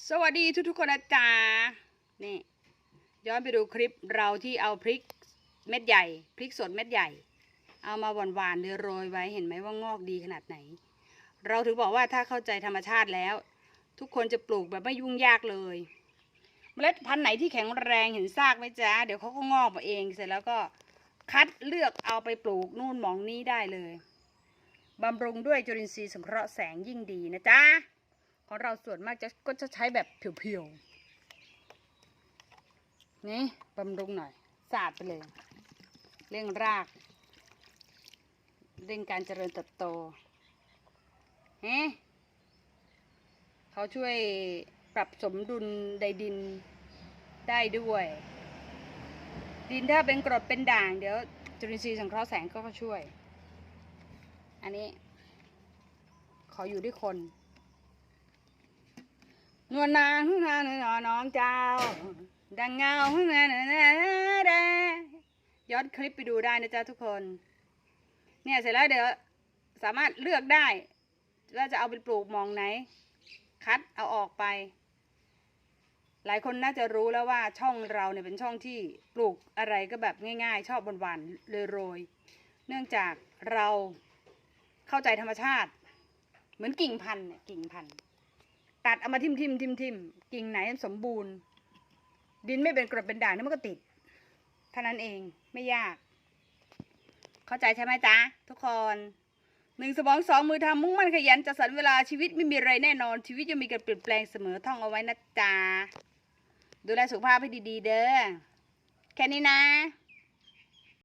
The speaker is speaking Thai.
สวัสดีทุกๆคนนะจ๊ะนี่ย้อนไปดูคลิปเราที่เอาพริกเม็ดใหญ่พริกสดเม็ดใหญ่ เอามาหวานๆเดือโรยไว้เห็นไหมว่างอกดีขนาดไหน เราถึงบอกว่าถ้าเข้าใจธรรมชาติแล้ว ทุกคนจะปลูกแบบไม่ยุ่งยากเลย เมล็ดพันธุ์ไหนที่แข็งแรงเห็นซากไหมจ๊ะเดี๋ยวเขาก็งอกมาเองเสร็จแล้วก็คัดเลือกเอาไปปลูกนู่นหมองนี้ได้เลยบำรุงด้วยจุลินทรีย์สังเคราะห์แสงยิ่งดีนะจ๊ะ ของเราส่วนมากจะก็จะใช้แบบเพียวๆ นี่บำรุงหน่อยสาดไปเลย เร่งราก เร่งการเจริญเติบโตเฮ้เขาช่วยปรับสมดุลในดินได้ด้วย ดินถ้าเป็นกรดเป็นด่าง เดี๋ยวจุลินทรีย์สังเคราะห์แสงก็ช่วย อันนี้ ขออยู่ด้วยคน นวลนางหึ่งนางหนอน้องเจ้า ดังเงาหึ่งนาหนึ่งนางแดย้อนคลิปไปดูได้นะจ๊ะทุกคน เนี่ยเสร็จแล้วเดี๋ยวสามารถเลือกได้ว่าจะเอาไปปลูกมองไหน คัดเอาออกไป หลายคนน่าจะรู้แล้วว่าช่องเราเนี่ยเป็นช่องที่ปลูกอะไรก็แบบง่าย ๆ ชอบหวานเลยโรย เนื่องจากเราเข้าใจธรรมชาติ เหมือนกิ่งพันธุ์เนี่ยกิ่งพันธุ์ ตัดเอามาทิมทิมทิมทิมกิ่งไหนสมบูรณ์ ดินไม่เป็นกรดเป็นด่างนี่มันก็ติดเท่านั้นเองไม่ยาก เข้าใจใช่ไหมจ๊ะทุกคนหนึ่งสมองสองมือทำมุ่งมั่นขยันจัดสรรเวลาชีวิตไม่มีอะไรแน่นอน ชีวิตยังมีการเปลี่ยนแปลงเสมอท่องเอาไว้นะจ๊ะดูแลสุขภาพให้ดี ๆ เด้อแค่นี้นะ